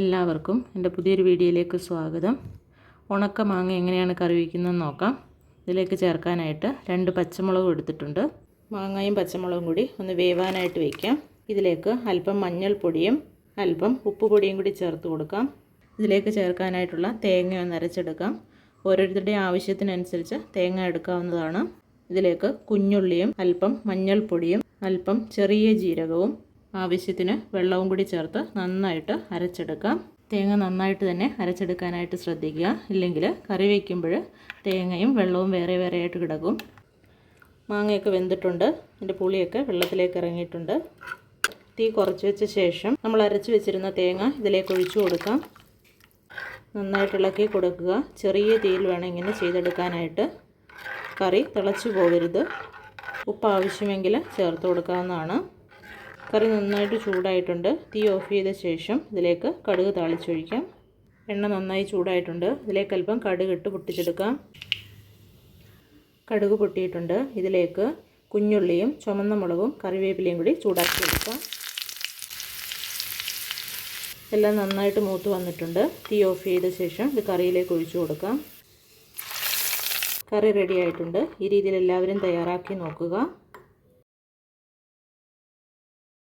എല്ലാവർക്കും എന്റെ പുതിയൊരു വീഡിയോയിലേക്ക് സ്വാഗതം. ഉണക്ക മാങ്ങ എങ്ങനെയാണ് കറി വയ്ക്കുന്നതെന്ന് നോക്കാം. ഇതിലേക്ക് ചേർക്കാനായിട്ട് രണ്ട് പച്ചമുളകും എടുത്തിട്ടുണ്ട്. മാങ്ങയും പച്ചമുളകും കൂടി ഒന്ന് വേവാനായിട്ട് വയ്ക്കാം. ഇതിലേക്ക് അല്പം മഞ്ഞൾപ്പൊടിയും അല്പം ഉപ്പുപൊടിയും കൂടി ചേർത്ത് കൊടുക്കാം. ഇതിലേക്ക് ചേർക്കാനായിട്ടുള്ള തേങ്ങ ഒന്ന് അരച്ചെടുക്കാം. ഓരോരുത്തരുടെയും ആവശ്യത്തിനനുസരിച്ച് തേങ്ങ എടുക്കാവുന്നതാണ്. ഇതിലേക്ക് കുഞ്ഞുള്ളിയും അല്പം മഞ്ഞൾപ്പൊടിയും അല്പം ചെറിയ ജീരകവും ആവശ്യത്തിന് വെള്ളവും കൂടി ചേർത്ത് നന്നായിട്ട് അരച്ചെടുക്കാം. തേങ്ങ നന്നായിട്ട് തന്നെ അരച്ചെടുക്കാനായിട്ട് ശ്രദ്ധിക്കുക. ഇല്ലെങ്കിൽ കറി വയ്ക്കുമ്പോൾ തേങ്ങയും വെള്ളവും വേറെ വേറെ ആയിട്ട് കിടക്കും. മാങ്ങയൊക്കെ വെന്തിട്ടുണ്ട്. അതിന്റെ പുളിയൊക്കെ വെള്ളത്തിലേക്ക് ഇറങ്ങിയിട്ടുണ്ട്. തീ കുറച്ച് വെച്ച ശേഷം നമ്മൾ അരച്ച് വെച്ചിരുന്ന തേങ്ങ ഇതിലേക്ക് ഒഴിച്ചു കൊടുക്കാം. നന്നായിട്ട് ഇളക്കി കൊടുക്കുക. ചെറിയ തീയിൽ വേണം ഇങ്ങനെ ചെയ്തെടുക്കാനായിട്ട്. കറി തിളച്ചു പോകരുത്. ഉപ്പ് ആവശ്യമെങ്കിൽ ചേർത്ത് കൊടുക്കാവുന്നതാണ്. കറി നന്നായിട്ട് ചൂടായിട്ടുണ്ട്. തീ ഓഫ് ചെയ്ത ശേഷം ഇതിലേക്ക് കടുക് താളിച്ചൊഴിക്കാം. എണ്ണ നന്നായി ചൂടായിട്ടുണ്ട്. ഇതിലേക്ക് അല്പം കടുക് ഇട്ട് പൊട്ടിച്ചെടുക്കാം. കടുക് പൊട്ടിയിട്ടുണ്ട്. ഇതിലേക്ക് കുഞ്ഞുള്ളിയും ചുമന്ന മുളകും കറിവേപ്പിലയും കൂടി ചൂടാക്കി എടുക്കാം. എല്ലാം നന്നായിട്ട് മൂത്ത് വന്നിട്ടുണ്ട്. തീ ഓഫ് ചെയ്ത ശേഷം ഇത് കറിയിലേക്ക് ഒഴിച്ചു കൊടുക്കാം. കറി റെഡി ആയിട്ടുണ്ട്. ഈ രീതിയിൽ എല്ലാവരും തയ്യാറാക്കി നോക്കുക.